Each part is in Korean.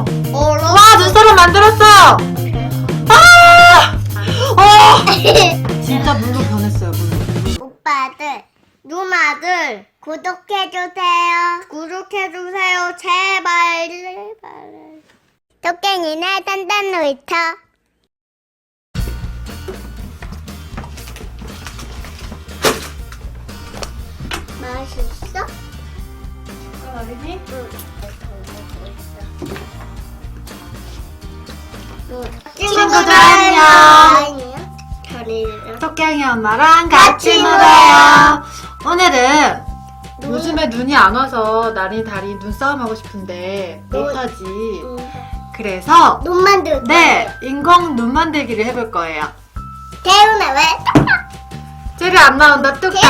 얼어. 와, 눈사람 만들었어! 아! 어! 진짜 물로 변했어요, 물로. 오빠들, 누나들 구독해 주세요. 구독해 주세요. 제발, 제발. 토깽이네 단단 놀이터. 맛있어? 어린이? 친구들 안녕. 별이랑 토깽이 엄마랑 같이 놀아요. 오늘은 요즘에 눈이 안 와서 나린 다리 눈싸움 하고 싶은데 못하지. 그래서 눈 만들 네 인공 눈 만들기를 해볼 거예요. 태우나 왜? 젤이 안 나온다 뚝딱.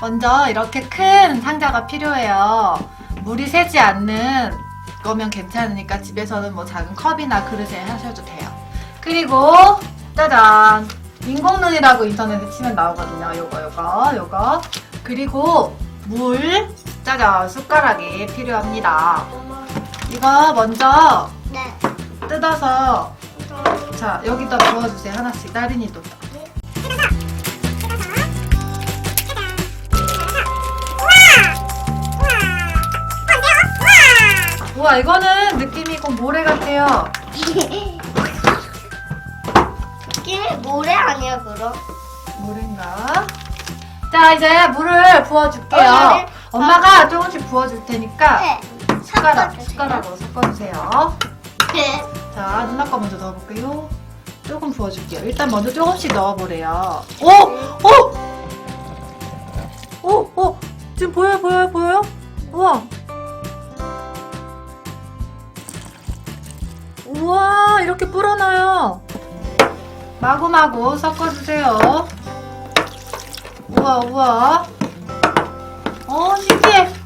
먼저 이렇게 큰 상자가 필요해요. 물이 새지 않는 거면 괜찮으니까 집에서는 뭐 작은 컵이나 그릇에 하셔도 돼요. 그리고 짜잔 인공 눈이라고 인터넷에 치면 나오거든요. 요거 요거 요거 그리고 물 짜잔 숟가락이 필요합니다. 이거 먼저 네. 뜯어서 자 여기다 부어주세요 하나씩 나린이도. 우와 이거는 느낌이 꼭 모래 같아요. 느낌이 모래 아니야 그럼? 모래인가? 자 이제 물을 부어줄게요. 어, 네. 엄마가 조금씩 부어줄 테니까 네. 숟가락. 숟가락으로 섞어주세요. 네. 자 누나 거 먼저 넣어볼게요. 조금 부어줄게요. 일단 먼저 조금씩 넣어보래요. 오! 마구마구 섞어주세요. 우와 우와. 어 신기해.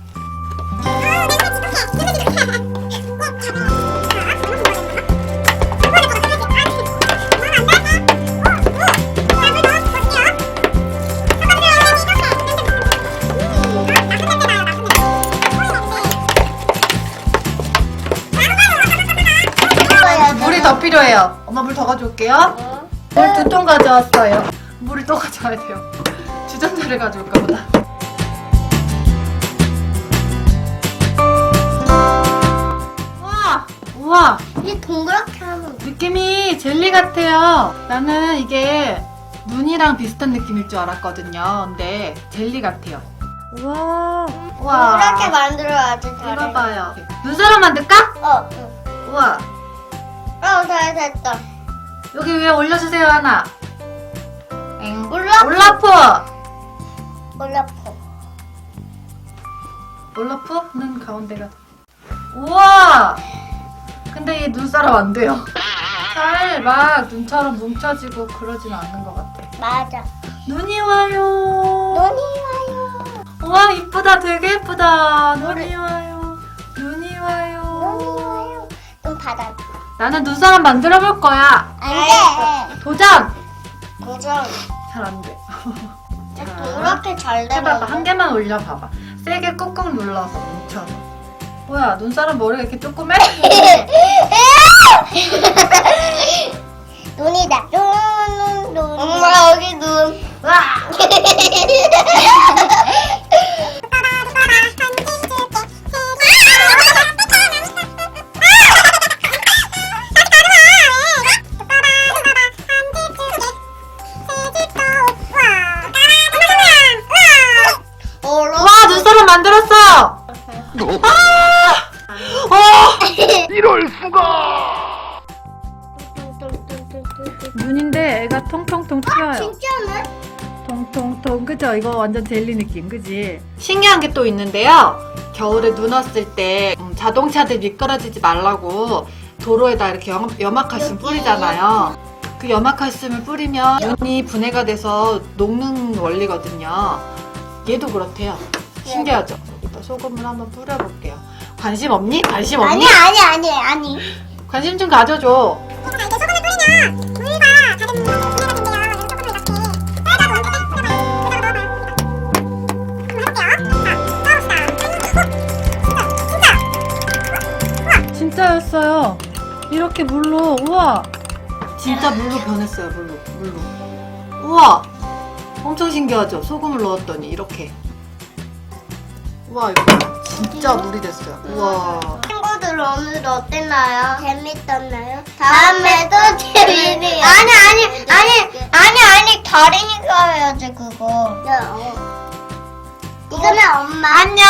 필요해요. 엄마 물 더 가져올게요. 물 두 통 가져왔어요. 물을 또 가져와야 돼요. 주전자를 가져올까 보다. 우와! 우와! 이 동그랗게 하면 느낌이 젤리 같아요. 나는 이게 눈이랑 비슷한 느낌일 줄 알았거든요. 근데 젤리 같아요. 우와! 우와! 동그랗게 만들어야지 이거 잘해. 봐요. 눈사람 만들까? 어, 응. 우와! 어, 잘 됐다. 여기 위에 올려주세요, 하나. 엥. 올라프. 올라프! 올라프. 올라프는 가운데가. 우와! 근데 이 눈사람 안 돼요. 잘막 눈처럼 뭉쳐지고 그러진 않는 것 같아. 맞아. 눈이 와요. 눈이 와요. 우와, 이쁘다. 되게 이쁘다. 눈이. 와요. 눈이 눈이 와요. 와요. 눈 받아. 나는 눈사람 만들어 볼 거야. 안 돼. 도전! 고정. 잘안 돼. 자, 동그랗게 잘 해봐봐. 되면. 한 개만 올려봐봐. 세게 꾹꾹 눌러서 뭉쳐서. 뭐야, 눈사람 머리가 이렇게 조그매? 아! 어! 이럴 수가! 눈인데 애가 통통통 튀어요. 진짜네? 통통통 그죠? 이거 완전 젤리 느낌 그지? 신기한 게 또 있는데요. 겨울에 눈 왔을 때 음, 자동차들 미끄러지지 말라고 도로에다 이렇게 염, 염화칼슘 뿌리잖아요. 그 염화칼슘을 뿌리면 눈이 분해가 돼서 녹는 원리거든요. 얘도 그렇대요. 신기하죠? 소금을 한번 뿌려볼게요. 관심 없니? 관심 없니? 아니, 아니, 아니, 아니. 관심 좀 가져줘. 진짜요? 거였어요. 이렇게 물로 우와 진짜 물로 변했어요 물로 물로 우와 엄청 신기하죠 소금을 넣었더니 이렇게 우와 이거 진짜 물이 됐어요 우와 친구들 오늘 어땠나요? 재밌었나요? 다음에도 재밌네요. 아니 아니 아니 아니 아니 다리니까 해야지 그거. 이거는 엄마. 안녕.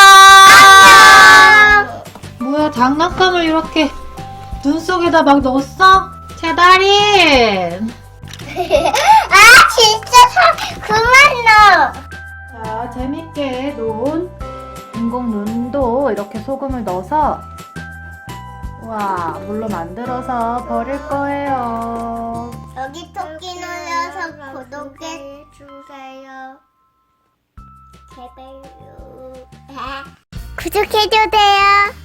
안녕. 뭐야 장난감을 이렇게 눈 속에다 막 넣었어? 제다린 아 진짜 사 그만 넣어. 자 재밌게 논 인공 눈도 이렇게 소금을 넣어서 와 물로 만들어서 버릴 거예요 여기 토끼 눌러서 구독해 주세요. 제발요. 구독해주세요.